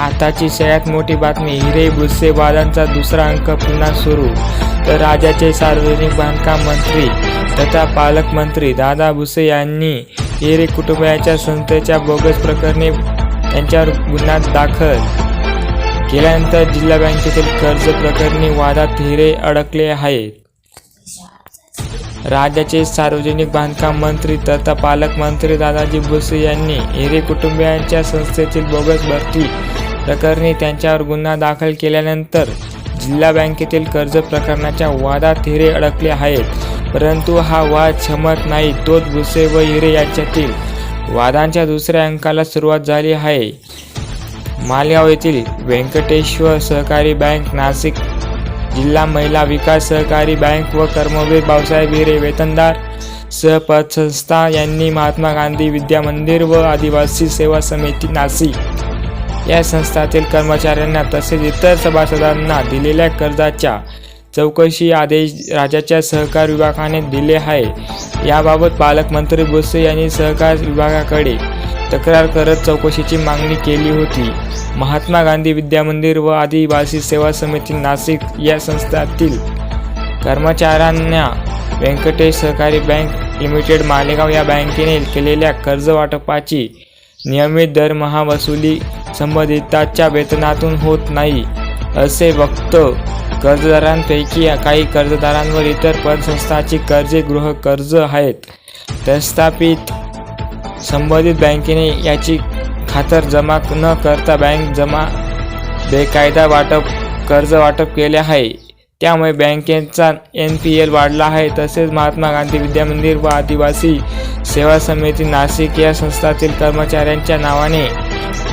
आताची सगळ्यात मोठी बातमी हिरे भुसे वादांचा दुसरा अंक पुन्हा सुरू. तर राज्याचे सार्वजनिक बांधकाम मंत्री तथा पालकमंत्री दादा भुसे यांनी हिरे कुटुंबाच्या संस्थेच्या बोगस प्रकरणी त्यांच्यावर गुन्हा दाखल केल्यानंतर जिल्हा बँकेतील कर्ज प्रकरणी वादात हिरे अडकले आहेत. राज्याचे सार्वजनिक बांधकाम मंत्री तथा पालकमंत्री दादाजी भुसे यांनी हिरे कुटुंबियांच्या संस्थेतील बोगस भरती प्रकरणी त्यांच्यावर गुन्हा दाखल केल्यानंतर जिल्हा बँकेतील कर्ज प्रकरणाच्या वादात हिरे अडकले आहेत. परंतु हा वाद क्षमत नाही तोच भुसे व हिरे यांच्यातील वादांच्या दुसऱ्या अंकाला सुरुवात झाली आहे. मालेगाव येथील व्यंकटेश्वर सहकारी बँक नाशिक जिल्हा महिला विकास सहकारी बँक व कर्मवीर भाऊसाहेब हिरे वेतनदार सहपतसंस्था यांनी महात्मा गांधी विद्या मंदिर व आदिवासी सेवा समिती नाशिक या संस्थातील कर्मचाऱ्यांना तसेच इतर सभासदांना दिलेल्या कर्जाच्या चौकशी आदेश राज्याच्या सहकार विभागाने दिले आहे. याबाबत पालकमंत्री भुसे यांनी सहकार विभागाकडे तक्रार करत चौकशीची मागणी केली होती. महात्मा गांधी विद्यामंदिर व आदिवासी सेवा समिती नाशिक या संस्थातील कर्मचाऱ्यांना व्यंकटेश सहकारी बँक लिमिटेड मालेगाव या बँकेने केलेल्या कर्ज वाटपाची नियमित दरमहा वसुली संबंधिताच्या वेतनातून होत नाही असे बघतो कर्जदारांपैकी काही कर्जदारांवर इतर पतसंस्थांची कर्जे गृहकर्ज आहेत. प्रस्थापित संबंधित बँकेने याची खातर जमा न करता बँक जमा बेकायदा वाटप कर्ज वाटप केले आहे. त्यामुळे बँकेचा एन पी एल वाढला आहे. तसेच महात्मा गांधी विद्यामंदिर व आदिवासी सेवा समिती नाशिक या संस्थातील कर्मचाऱ्यांच्या नावाने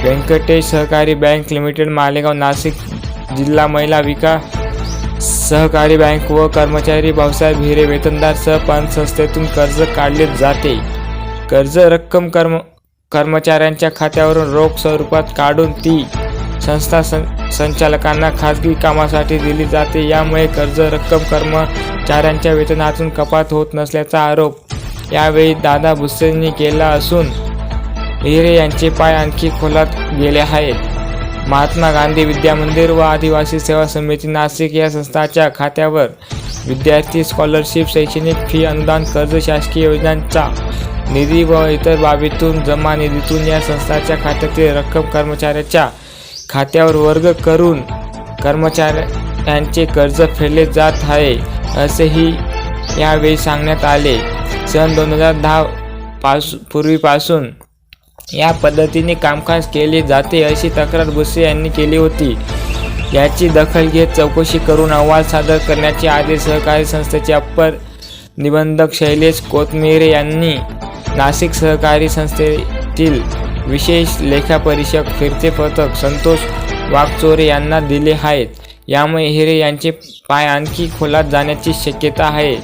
व्यंकटेश सहकारी बँक लिमिटेड मालेगाव नाशिक जिल्हा महिला विकास सहकारी बँक व कर्मचारी भाऊसाहेब हिरे वेतनदार सहपण संस्थेतून कर्ज काढले जाते. कर्ज रक्कम कर्म कर्मचाऱ्यांच्या खात्यावरून रोख स्वरूपात काढून ती संस्था सं संचालकांना खाजगी कामासाठी दिली जाते. यामुळे कर्ज रक्कम कर्मचाऱ्यांच्या वेतनातून कपात होत नसल्याचा आरोप यावेळी दादा भुसेंनी केला असून हिरे यांचे पाय आणखी खोलात गेले आहेत. महात्मा गांधी विद्यामंदिर व आदिवासी सेवा समिती नाशिक या संस्थाच्या खात्यावर विद्यार्थी स्कॉलरशिप शैक्षणिक फी अनुदान कर्ज शासकीय योजनांचा निधी व इतर बाबीतून जमा निधीतून या संस्थाच्या खात्यातील रक्कम कर्मचाऱ्याच्या खात्यावर वर्ग करून कर्मचाऱ्यांचे कर्ज फेडले जात आहे असेही यावेळी सांगण्यात आले. सन दोन हजार दहा पास पूर्वीपासून या पद्धतीने कामकाज केले जाते अशी तक्रार भुसे यांनी केली होती. याची दखल घेत चौकशी करून अहवाल सादर करण्याचे आदेश सहकारी संस्थेचे अप्पर निबंधक शैलेश कोथमिरे यांनी नाशिक सहकारी संस्थेतील विशेष लेखापरीक्षक फिरते पथक संतोष वाघचोरे यांना दिले आहेत. यामुळे हिरे यांचे पाय आणखी खोलात जाण्याची शक्यता आहे.